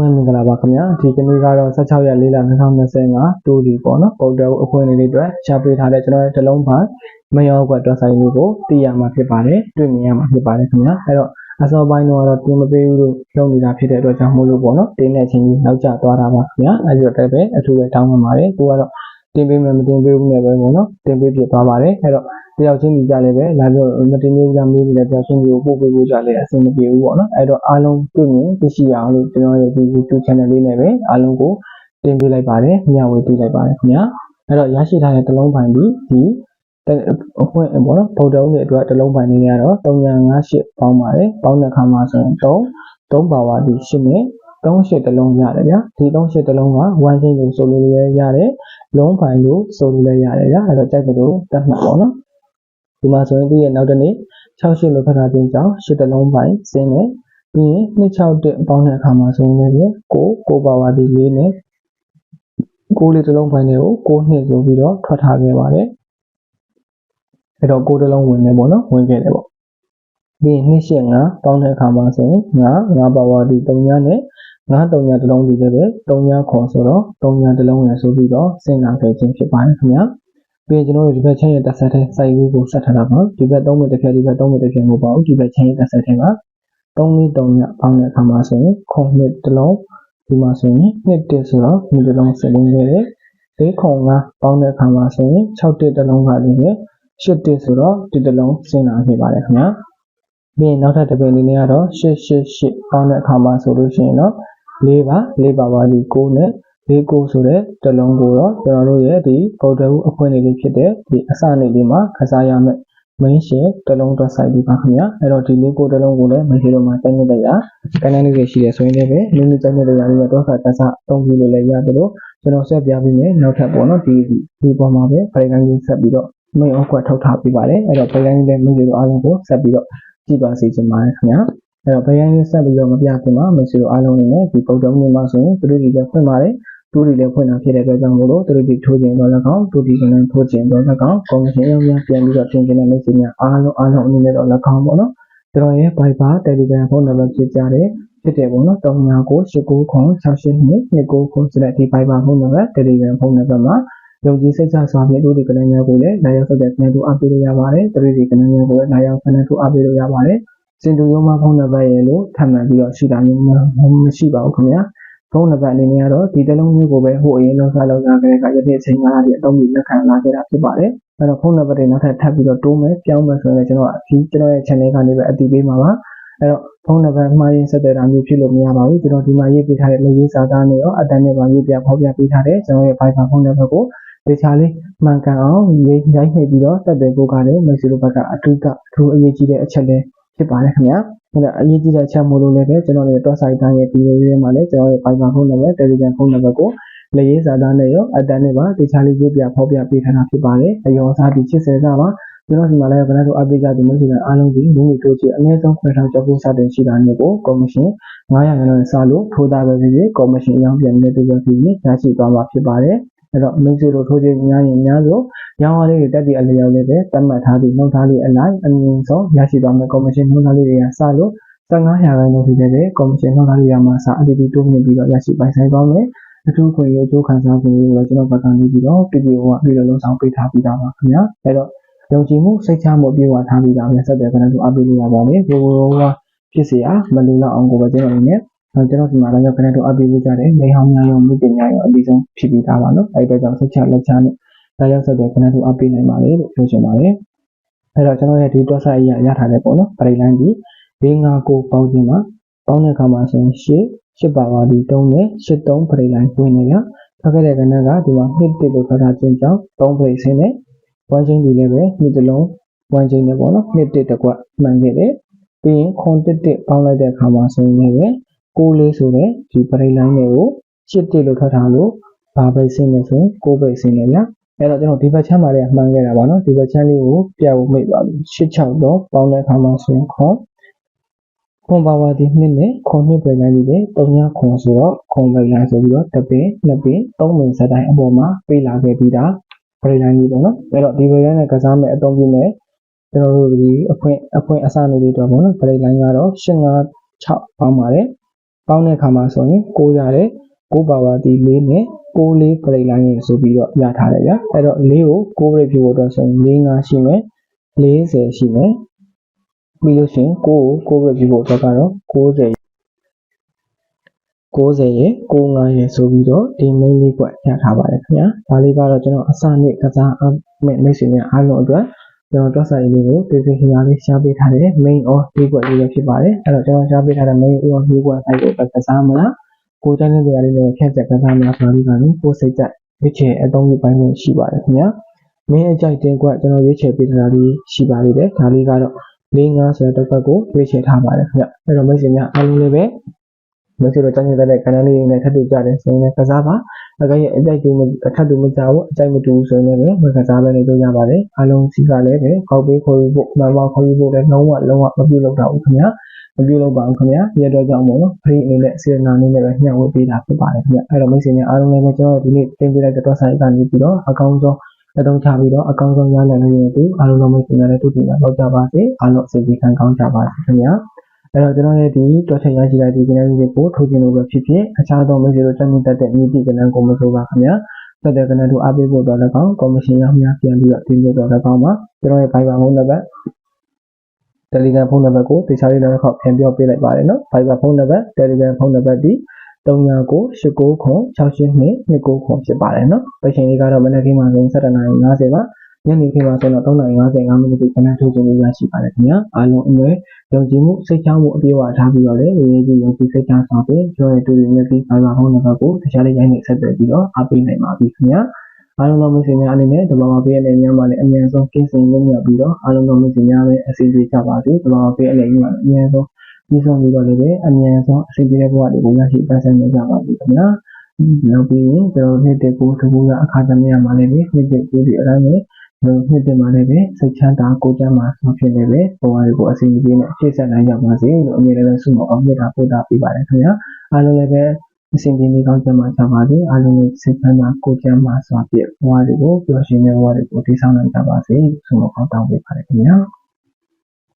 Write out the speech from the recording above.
ပဲမင်္ဂလာပါခင်ဗျာဒီကနေ့ကတော့16ရက်4လ2025တိုးဒီပေါ့နော်ပုံတော်အခွင့်အရေးလေးအတွက်ရှားပေးထားတဲ့ကျွန်တော်ရဲ့တလုံးပိုင်းမယောကွက်တွက်ဆိုင်လေးကိုသိရမှာဖြစ်ပါတယ်တွေ့မြင်ရမှာဖြစ်ပါတယ်ခင်ဗျာအဲ့တော့အစောပိုင်းတော့ပြင်မပေးဘူးလို့လုပ်နေတာဖြစ်တဲ့အတွက်ကြောင့်မို့လို့ပေါ့နော်တင်းတဲ့ချင်းကြီးနောက်ကျသွားတာပါခင်ဗျာအဲ့ဒီတော့လည်းပဲအထူးပဲတောင်းပန်ပါတယ်ကိုကတော့တင်ပေးမယ်မတင်ပေးဘူးနဲ့ပဲပေါ့နော်တင်ပေးဖြစ်သွားပါတယ်အဲ့တော့ တယောက်ချင်းဒီကြလည်းပဲလာပြီးမတင်ပေးဘူးလားမေးပြီးလည်းတယောက်ချင်းဒီကိုပို့ပေးဖို့ကြလည်းအဆင်မပြေဘူးပေါ့နော်အဲ့တော့အားလုံးတွေ့မြင်သိရှိရအောင်လို့ကျွန်တော်ရဲ့ဒီ YouTube channel လေးနဲ့ပဲအားလုံးကိုတင်ပေးလိုက်ပါတယ်ညဝေပေးလိုက်ပါတယ်ခင်ဗျာအဲ့တော့ရရှိထားတဲ့တလုံးပိုင်းဒီဒီအခွင့်ပေါ့နော်ဗုဒ္ဓဦးရဲ့အတွက်တလုံးပိုင်းလေးကတော့3958ပေါင်းပါတယ်ပေါင်းတဲ့အခါမှာဆိုရင်3 3ပါဝါဒီ8နဲ့38တလုံးရတယ်ဗျာဒီ38တလုံးက1ချင်းလို့ဆိုလို့လည်းရတယ်လုံးပိုင်းလို့ဆိုလို့လည်းရတယ်ဗျာအဲ့တော့ကြိုက်တယ်လို့တတ်မှတ်ပါတော့ ဒီမှာဆိုရင်သူရဲ့နောက်တစ်နေ့68လို့ခက်တာတင်ကြောင်း8တလုံးပိုင်းစင်းနဲ့ပြီးရင်261ပေါင်းတဲ့အခါမှာဆိုရင်လည်းကိုကိုပါဝါဒီ4နဲ့ကိုလေးတလုံးပိုင်းတွေကိုကိုနှစ်ဆိုပြီးတော့ထွက်ထားခဲ့ပါတယ်အဲ့တော့ကိုတလုံးဝင်နေပေါ့နော်ဝင်ခဲ့တယ်ပေါ့ပြီးရင်နှစ်ရှင်း9ပေါင်းတဲ့အခါမှာဆိုရင်9 9ပါဝါဒီ3ညနဲ့9 3ညတလုံးဒီလည်းပဲ3ညခေါ်ဆိုတော့3ညတလုံးရဆိုပြီးတော့စဉ်းစားခဲ့ခြင်းဖြစ်ပါတယ်ခင်ဗျာ ပြီးရင်ကျွန်တော်တို့ဒီဘက်ချင်းရဲ့တက်ဆက်တဲ့စိုက်ဝေးကိုဆက်ထားတာပါဒီဘက်3မိနစ်တစ်ဖြတ်ဒီဘက်3မိနစ်တစ်ဖြတ်မဟုတ်ပါဘူးဒီဘက်ချင်းရဲ့တက်ဆက်တဲ့မှာ3မိနစ်3ညပေါင်းတဲ့အခါမှာဆိုရင်ခုနှစ်တလုံးဒီမှာဆိုရင်နှစ်တက်ဆိုတော့နှစ်တလုံးဆက်လုံးခဲ့တယ်၄ခု9ပေါင်းတဲ့အခါမှာဆိုရင်6တက်တလုံးကလည်းပဲ8တက်ဆိုတော့ဒီတလုံးစဉ်းစားခဲ့ပါတယ်ခင်ဗျာပြီးရင်နောက်ထပ်တစ်ပင်လေးကတော့888ပေါင်းတဲ့အခါမှာဆိုလို့ရှိရင်တော့၄ပါ၄ပါပါဒီ9နဲ့ ၄9ဆိုတဲ့တလုံးကိုတော့ကျွန်တော်တို့ရဲ့ဒီဗုဒ္ဓဝအခွင့်အရေးဖြစ်တဲ့ဒီအစနေလေးမှာခစားရမယ် main share တလုံးတော့ site ဒီပါခင်ဗျာအဲ့တော့ဒီလေးကိုတလုံးကိုလည်း main share တော့မှာတိုင်းနေတဲ့ရာကန်နန်းလေးရှိတယ်ဆိုရင်လည်းပဲမိမိတိုင်းနေတဲ့ရာလေးတော့ခါတက်ဆသုံးပြီးလို့လည်းရတယ်လို့ကျွန်တော်ဆက်ပြပေးမယ်နောက်ထပ်ပေါ့နော်ဒီဒီပေါ်မှာပဲ break ကြီးဆက်ပြီးတော့ main အောက်ကွက်ထုတ်ထားပေးပါတယ်အဲ့တော့ break ကြီးလည်း main share တို့အားလုံးကိုဆက်ပြီးတော့ကြည့်ပါစေချင်ပါတယ်ခင်ဗျာအဲ့တော့ဘယန်းလေးဆက်ပြီးတော့မပြခင်မှာမရှိတော့အားလုံးနေနဲ့ဒီပုံတုံးနေမှာဆိုရင်သူတို့ဒီလည်းဖွင့်ပါတယ်သူ တို့တွေလည်းဖွင့်တာဖြစ်တဲ့အတွက်ကြောင့်မို့လို့သူတို့ဒီထိုးခြင်းတော့လည်းကောင်းသူဒီကလည်းထိုးခြင်းတော့လည်းကောင်းကော်မရှင်ရောများပြန်ပြီးတော့တင်ခြင်းနဲ့မိတ်ဆွေများအားလုံးအားလုံးအနေနဲ့တော့လည်းကောင်းပေါ့နော်ကျွန်တော်ရဲ့ Viber Telegram ဖုန်းနံပါတ်ဖြစ်ကြတဲ့ဖြစ်တယ်ပေါ့နော်399869682299ဆိုတဲ့ဒီ Viber ဖုန်းနံပါတ် Telegram ဖုန်းနံပါတ်မှာယုံကြည်စိတ်ချစွာဖြင့်တို့ဒီကလည်းများကိုလည်းလာရောက်ဆက်တဲ့ကနေတို့အပ်ပေးလို့ရပါတယ်သူတို့ဒီကလည်းများကိုလည်းလာရောက်ဆက်တဲ့တို့အပ်ပေးလို့ရပါတယ်စင်တူရုံးမဖုန်းနံပါတ်ရဲ့လို့ထပ်မံပြီးတော့ရှိတာမျိုးမရှိပါဘူးခင်ဗျာ ဖုန်းနံပါတ်အနေနဲ့ကတော့ဒီတလုံးမျိုးကိုပဲဟိုအရင်လောက်စားလောက်စားခဲ့တဲ့အခါရတဲ့အချိန်ကာလတွေအသုံးပြုလက်ခံလာခဲ့တာဖြစ်ပါတယ်အဲ့တော့ဖုန်းနံပါတ်တွေနောက်ထပ်ထပ်ပြီးတော့တိုးမယ်ပြောင်းမယ်ဆိုရင်ကျွန်တော်ဒီကျွန်တော်ရဲ့ channel ကနေပဲအတည်ပေးမှာပါအဲ့တော့ဖုန်းနံပါတ်မှားရင်ဆက်သွယ်တာမျိုးဖြစ်လို့မရပါဘူးကျွန်တော်ဒီမှာရေးပေးထားတဲ့လက်ရေးစာသားနဲ့ရောအတန်းနဲ့ပါရေးပြဖော်ပြပေးထားတဲ့ကျွန်တော်ရဲ့ Viber ဖုန်းနံပါတ်ကိုဒေချာလေးမှန်ကန်အောင်ရေးရိုက်နှိပ်ပြီးတော့ဆက်သွယ်ဖို့ကလည်းမိတ်ဆွေတို့ဘက်ကအထူးကအထူးအရေးကြီးတဲ့အချက်လေးဖြစ်ပါတယ်ခင်ဗျာ အဲ့ဒါအရေးကြီးတဲ့အချက်မို့လို့လည်းပဲကျွန်တော်တို့တော့ site တိုင်းရဲ့ဒီလိုလေးမှာလည်းကျွန်တော်ရဲ့ Viber ဖုန်းနံပါတ် Telegram ဖုန်းနံပါတ်ကိုလက်ရေးစာသားနဲ့ရောအတန်းနဲ့ပါဒေချာလေးရေးပြဖော်ပြပေးထားတာဖြစ်ပါတယ်အယောစားပြီး80စာပါကျွန်တော်ဒီမှာလည်းကနတို့အပိကြဒီမျိုးစီအားလုံးဒီမိမိတို့ချီအနည်းဆုံးခွဲထားကြောက်ဖို့စတင်ရှိတာမျိုးကိုကော်မရှင်900ရန်လို့စလို့ထိုးသားပဲဖြစ်ဖြစ်ကော်မရှင်အကြောင်းပြန်နေတူပဲဖြစ်ဖြစ်ရရှိသွားမှာဖြစ်ပါတယ် အဲ့တော့မိတ်ဆွေတို့ထိုးခြင်းများရင်များလို့ရောင်းရလေးတွေတက်ပြီးအလျောက်လေးပဲတတ်မှတ်ထားပြီးနှုတ်ထားလေးအလိုက်အမြင့်ဆုံးရရှိသွားမယ်ကော်မရှင်နှုတ်ထားလေးတွေကစလို့15ရာခိုင်နှုန်းထိတဲ့ကော်မရှင်နှုတ်ထားလေးရမှာစအတီးတီတိုးမြင့်ပြီးတော့ရရှိပိုင်ဆိုင်သွားမယ်အထူးခွင့်ရအကျိုးခံစားမှုတွေကိုကျွန်တော်ဘက်ကနေပြီးတော့ပြည်ပြည်ဟိုကပြည်လုံးဆောင်ပေးထားပြီးသားပါခင်ဗျာအဲ့တော့ယုံကြည်မှုစိတ်ချမှုပြေဝထားပြီးသားပဲဆက်တယ်ခဏတို့အပ်ပေးလို့ရပါမယ်ဒီလိုကဖြစ်เสียမလူလောက်အောင်ကိုပဲကျွန်တော်အနေနဲ့ ကျွန်တော်ဒီမှာလည်းခဏတို့အပ်ပေးလို့ကြတယ်လေဟောင်းများရောမှုပညာရောအပြီးဆုံးဖြစ်ပြီးသားပါနော်အဲ့အတွက်ကြောင့်စိတ်ချလက်ချနဲ့ဒါရောက်ဆက်တယ်ခဏတို့အပ်ပေးနိုင်ပါလေလို့ပြောချင်ပါတယ်အဲ့တော့ကျွန်တော်ရဲ့ဒီ dot site ရရထားတယ်ပေါ့နော်ပရိလိုင်းဒီ559ပေါင်းခြင်းမှာပေါင်းတဲ့အခါမှာဆိုရင်8 8ပါပါဒီ3နဲ့83ပရိလိုင်းဝင်နေရထွက်ခဲ့တဲ့ကဏ္ဍကဒီမှာ2တစ်လို့ခထားခြင်းကြောင့်3ပရိဆင်းနဲ့ဝိုင်းချင်းဒီလည်းပဲနှစ်တလုံးဝိုင်းချင်းနဲ့ပေါ့နော်နှစ်တစ်တကွမှန်ခဲ့တယ်ပြီးရင်ခွန်တစ်တစ်ပေါင်းလိုက်တဲ့အခါမှာဆိုရင်လည်း 6လေးဆိုတဲ့ဒီပရိလိုင်းတွေကို7တစ်လို့ထွက်ထားလို့ဘာပဲဆင်းနေဆိုရင်6ပဲဆင်းနေဗျာအဲ့တော့ကျွန်တော်ဒီဘက်ချမ်းမှာလည်းမှန်ခဲ့တာပါနော်ဒီဘက်ချမ်းလေးကိုပြဖို့မိတ်ပါပြီ86တော့ပေါင်းတဲ့အခါမှာဆိုရင်ခွန်ခွန်ပါဝါဒီနှစ်နဲ့ခွန်နှစ်ပရိလိုင်းလေးတွေတုံညာခွန်ဆိုတော့ခွန်ပရိလိုင်းဆိုပြီးတော့တစ်ပင်နှစ်ပင်သုံးပင်စတိုင်းအပေါ်မှာပေးလာခဲ့ပြီးသားပရိလိုင်းလေးပေါ့နော်အဲ့တော့ဒီပရိလိုင်းနဲ့ကစားမဲ့အသုံးပြုမဲ့ကျွန်တော်တို့ဒီအဖွင့်အဖွင့်အစနေလေးတော့ပေါ့နော်ပရိလိုင်းကတော့856ပေါင်းပါတယ် ပေါင်းတဲ့အခါမှာဆိုရင်6ရတယ်6ပါဝါဒီ4နဲ့6လေး break line ရေဆိုပြီးတော့ရထားတယ်ဗျာအဲ့တော့4ကို6 break ဖြစ်ဖို့အတွက်ဆိုရင်4 5ရှိမယ်40ရှိမယ်ပြီးလို့ရှိရင်6ကို6 break ဖြစ်ဖို့အတွက်ကတော့90 90ရေ95ရေဆိုပြီးတော့ဒီ main လေးကွက်ရထားပါတယ်ခင်ဗျာဒါလေးကတော့ကျွန်တော်အစနေ့ကစားအမိတ်မိတ်ဆွေများအားလုံးအတွက် ကျွန်တော်တွက်စာရေးလေးကိုပြည်ပြည်ခရီးလေးရှားပေးထားတဲ့ main or ဒီကွက်လေးလည်းဖြစ်ပါတယ်အဲ့တော့ကျွန်တော်ရှားပေးထားတဲ့ main or ဒီကွက် site ကိုပဲကစားမလားကိုတိုင်းတဲ့နေရာလေးကိုဖြတ်ချက်ကစားမလားဆိုတာလေးကလည်းကိုယ်စိတ်ကြရွေးချယ်အသုံးပြုပိုင်းလို့ရှိပါတယ်ခင်ဗျာ main အကြိုက်တင်ကွက်ကျွန်တော်ရွေးချယ်ပေးထားတာလေးရှိပါလိမ့်တယ်ဒါလေးကတော့၄၅ဆိုတဲ့တစ်ပတ်ကိုရွေးချယ်ထားပါတယ်ခင်ဗျအဲ့တော့မိတ်ဆွေများအားလုံးလေးပဲ မိတ်ဆွေတို့တန်းနေတဲ့ကဏ္ဍလေးတွေနဲ့ထပ်တူကြတယ်ဆိုရင်လည်းကစားပါအကရဲ့အကြိုက်တူအထက်တူမကြဘူးအကြိုက်မတူဘူးဆိုရင်လည်းမကစားဘဲနေလို့ရပါတယ်အားလုံးစီကလည်းပဲကောက်ပေးခေါ်ယူဖို့မှန်ပါခေါ်ယူဖို့လည်းလုံးဝလုံးဝမပြုလုပ်တော့ဘူးခင်ဗျာမပြုလုပ်ပါဘူးခင်ဗျာဒီအတွက်ကြောင့်မို့လို့ free အနေနဲ့စေတနာအနေနဲ့ပဲညှဝေပေးတာဖြစ်ပါတယ်ခင်ဗျာအဲ့တော့မိတ်ဆွေများအားလုံးလည်းပဲကျွန်တော်ဒီနေ့တင်ပြလိုက်တဲ့တော့ဆိုင်ကနေပြီးတော့အကောင်းဆုံးအတုံးချပြီးတော့အကောင်းဆုံးရနိုင်လို့ရတဲ့အားလုံးလုံးမိတ်ဆွေများလည်းတူတူများလောက်ကြပါစေအားလုံးအစီအစဉ်ခံကောင်းကြပါစေခင်ဗျာ အဲ့တော့ကျွန်တော်ရဲ့ဒီတွက်ချက်ရရှိလိုက်ဒီကဏ္ဍလေးကိုထိုးခြင်းလို့ပဲဖြစ်ဖြစ်အခြားသောမိတ်ဆွေတို့တက်မြင့်တက်တဲ့မြည်တိကဏ္ဍကိုမဆိုပါခင်ဗျာတက်တဲ့ကဏ္ဍတို့အားပေးဖို့တော့လည်းကောင်းကော်မရှင်ရများပြန်ပြီးတော့တင်ပြတော့လည်းကောင်းပါကျွန်တော်ရဲ့ Viber ဖုန်းနံပါတ် Telegram ဖုန်းနံပါတ်ကိုတခြားလေးလည်းတစ်ခေါက်ပြန်ပြောပေးလိုက်ပါတယ်နော် Viber ဖုန်းနံပါတ် Telegram ဖုန်းနံပါတ်ဒီ399689ခွန်68229ခွန်ဖြစ်ပါတယ်နော်။ပတ်ချိန်လေးကတော့မနက်ခင်းမှာဆိုရင်7:50ပါ ညနေခင်းမှာဆိုတော့3:55မိနစ်ခဏထုတ်ခြင်းလေးရရှိပါတယ်ခင်ဗျာ။အားလုံးအမြဲယုံကြည်မှုစိတ်ချမှုအပြည့်အဝထားပြီးတော့လည်းရည်ရည်ယုံကြည်စိတ်ချဆောင်ပြီးကျွန်တော်တို့ရဲ့တူတူမြတ်ပြီး Viber ဖုန်းနံပါတ်ကိုတခြားလေးရိုင်းနေဆက်သွယ်ပြီးတော့အားပေးနိုင်ပါပြီခင်ဗျာ။အားလုံးသောမိတ်ဆွေများအနေနဲ့ဒီမှာပေးရတဲ့ညမှာလည်းအမြန်ဆုံးကင်းစင်လုံးရပြီးတော့အားလုံးသောမိတ်ဆွေများလည်းအစီအစဉ်ကြပါစေဒီမှာပေးရတဲ့ညမှာအမြန်ဆုံးပြီးဆုံးပြီးတော့လည်းပဲအမြန်ဆုံးအစီအစဉ်ဘဝတွေကိုရရှိပတ်သက်နိုင်ကြပါပြီခင်ဗျာနောက်ပြီးရင်ကျွန်တော်နှစ်တက်ကိုတကူရအခါသမယမှာလည်းပဲနှစ်တက်ကိုဒီအတိုင်းပဲကျွန် တော်နှစ်တက်မှာလည်းပဲစိတ်ချမ်းသာကိုယ်ကျန်းမာဆုံးဖြစ်နေပဲဘဝတွေကိုအစီအစဉ်နဲ့ရှေ့ဆက်နိုင်ကြပါစေလို့အမြဲတမ်းဆုမအောင်မြတ်တာပို့တာပေးပါတယ်ခင်ဗျာအားလုံးလည်းပဲအစဉ်ပြေနေကောင်းကြမှာကြပါစေအားလုံးရဲ့စိတ်ချမ်းသာကိုယ်ကျန်းမာစွာဖြင့်ဘဝတွေကိုပျော်ရွှင်တဲ့ဘဝတွေကိုတည်ဆောက်နိုင်ကြပါစေဆုမအောင်တောင်းပေးပါတယ်ခင်ဗျာ